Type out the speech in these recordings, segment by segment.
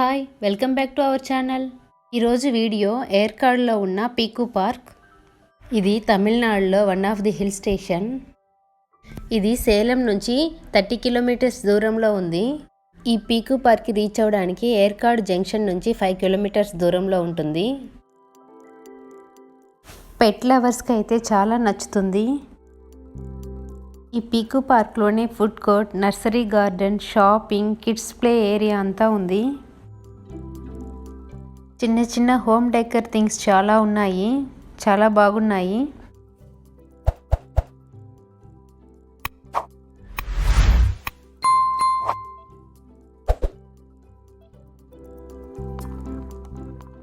Hi welcome back to our channel. ఈరోజు video ఏర్కాడ్లో ఉన్న పీకు పార్క్. ఇది తమిళనాడులో one of the hill station. ఇది సేలం నుంచి థర్టీ కిలోమీటర్స్ దూరంలో ఉంది. ఈ పీకు పార్క్కి రీచ్ అవ్వడానికి ఏర్కాడ్ జంక్షన్ నుంచి ఫైవ్ కిలోమీటర్స్ దూరంలో ఉంటుంది. పెట్ లవర్స్కి అయితే చాలా నచ్చుతుంది. ఈ పీకు పార్క్లోనే food court nursery garden shopping kids play area అంతా ఉంది. చిన్న చిన్న హోమ్ డెకర్ థింగ్స్ చాలా ఉన్నాయి. చాలా బాగున్నాయి.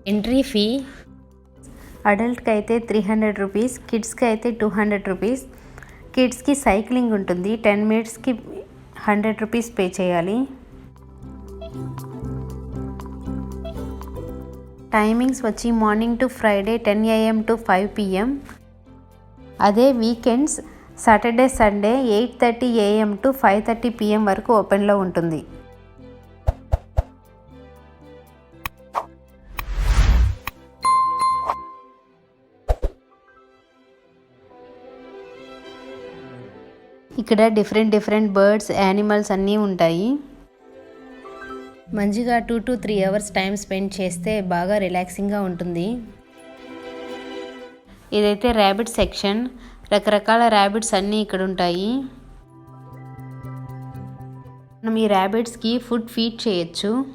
ఎంట్రీ ఫీ అడల్ట్కి అయితే త్రీ హండ్రెడ్ రూపీస్ కిడ్స్కి అయితే టూ హండ్రెడ్ రూపీస్ కిడ్స్కి సైక్లింగ్ ఉంటుంది. టెన్ మినిట్స్కి హండ్రెడ్ రూపీస్ పే చేయాలి. టైమింగ్స్ వచ్చి morning to Friday ten AM to five PM. అదే weekends Saturday Sunday eight thirty AM to five thirty PM వరకు ఓపెన్లో ఉంటుంది. ఇక్కడ డిఫరెంట్ డిఫరెంట్ బర్డ్స్ యానిమల్స్ అన్నీ ఉంటాయి. మంచిగా two to three hours time spend చేస్తే బాగా రిలాక్సింగ్గా ఉంటుంది. ఇదైతే ర్యాబిట్ సెక్షన్. రకరకాల ర్యాబిట్స్ అన్నీ ఇక్కడ ఉంటాయి. మనం ఈ ర్యాబిట్స్కి ఫుడ్ ఫీడ్ చేయొచ్చు.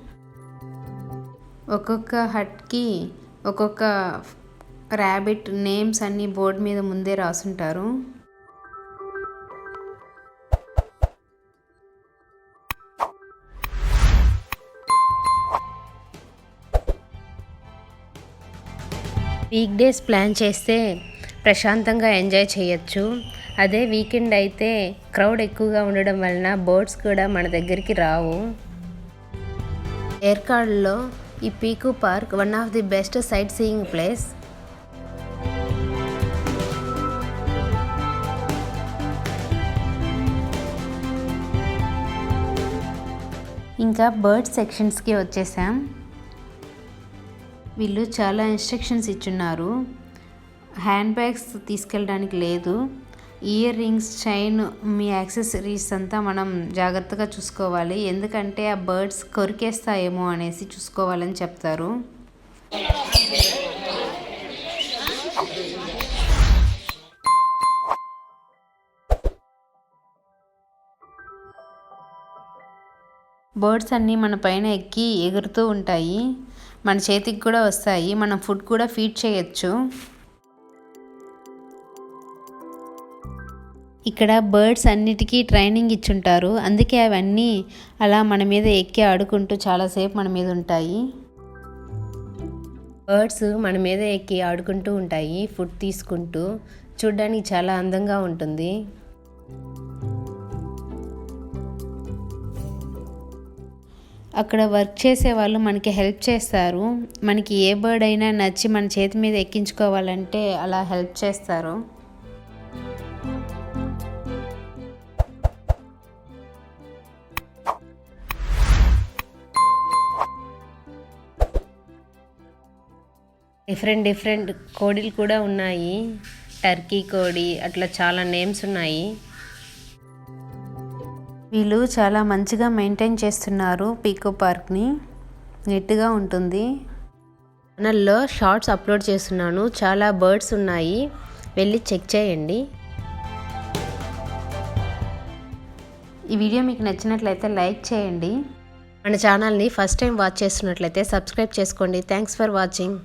ఒక్కొక్క హట్కి ఒక్కొక్క ర్యాబిట్ నేమ్స్ అన్నీ బోర్డు మీద ముందే రాసుంటారు. వీక్ డేస్ ప్లాన్ చేస్తే ప్రశాంతంగా ఎంజాయ్ చేయొచ్చు. అదే వీకెండ్ అయితే క్రౌడ్ ఎక్కువగా ఉండడం వలన బోట్స్ కూడా మన దగ్గరికి రావు. ఏర్కాడ్లో ఈ Peeku park one of the best sightseeing place. ఇంకా బర్డ్ సెక్షన్స్కి వచ్చేసాం. వీళ్ళు చాలా ఇన్స్ట్రక్షన్స్ ఇచ్చున్నారు. హ్యాండ్ బ్యాగ్స్ తీసుకెళ్ళడానికి లేదు. ఇయర్ రింగ్స్ చైన్ మీ యాక్సెసరీస్ అంతా మనం జాగ్రత్తగా చూసుకోవాలి. ఎందుకంటే ఆ బర్డ్స్ కొరికేస్తాయేమో అనేసి చూసుకోవాలని చెప్తారు. బర్డ్స్ అన్నీ మన పైన ఎక్కి ఎగురుతూ ఉంటాయి. మన చేతికి కూడా వస్తాయి. మనం ఫుడ్ కూడా ఫీడ్ చేయొచ్చు. ఇక్కడ బర్డ్స్ అన్నిటికీ ట్రైనింగ్ ఇచ్చుంటారు. అందుకే అవన్నీ అలా మన మీద ఎక్కి ఆడుకుంటూ చాలాసేపు మన మీద ఉంటాయి. బర్డ్స్ మన మీద ఎక్కి ఆడుకుంటూ ఉంటాయి. ఫుడ్ తీసుకుంటూ చూడ్డానికి చాలా అందంగా ఉంటుంది. అక్కడ వర్క్ చేసే వాళ్ళు మనకి హెల్ప్ చేస్తారు. మనకి ఏ బర్డ్ అయినా నచ్చి మన చేతి మీద ఎక్కించుకోవాలంటే అలా హెల్ప్ చేస్తారు. డిఫరెంట్ డిఫరెంట్ కోడిలు కూడా ఉన్నాయి. టర్కీ కోడి అట్లా చాలా నేమ్స్ ఉన్నాయి. వీళ్ళు చాలా మంచిగా మెయింటైన్ చేస్తున్నారు పీకో పార్క్ని. నీట్గా ఉంటుంది. ఛానల్లో షార్ట్స్ అప్లోడ్ చేస్తున్నాను. చాలా బర్డ్స్ ఉన్నాయి. వెళ్ళి చెక్ చేయండి. ఈ వీడియో మీకు నచ్చినట్లయితే లైక్ చేయండి. మన ఛానల్ని ఫస్ట్ టైం వాచ్ చేస్తున్నట్లయితే సబ్స్క్రైబ్ చేసుకోండి. Thanks for watching.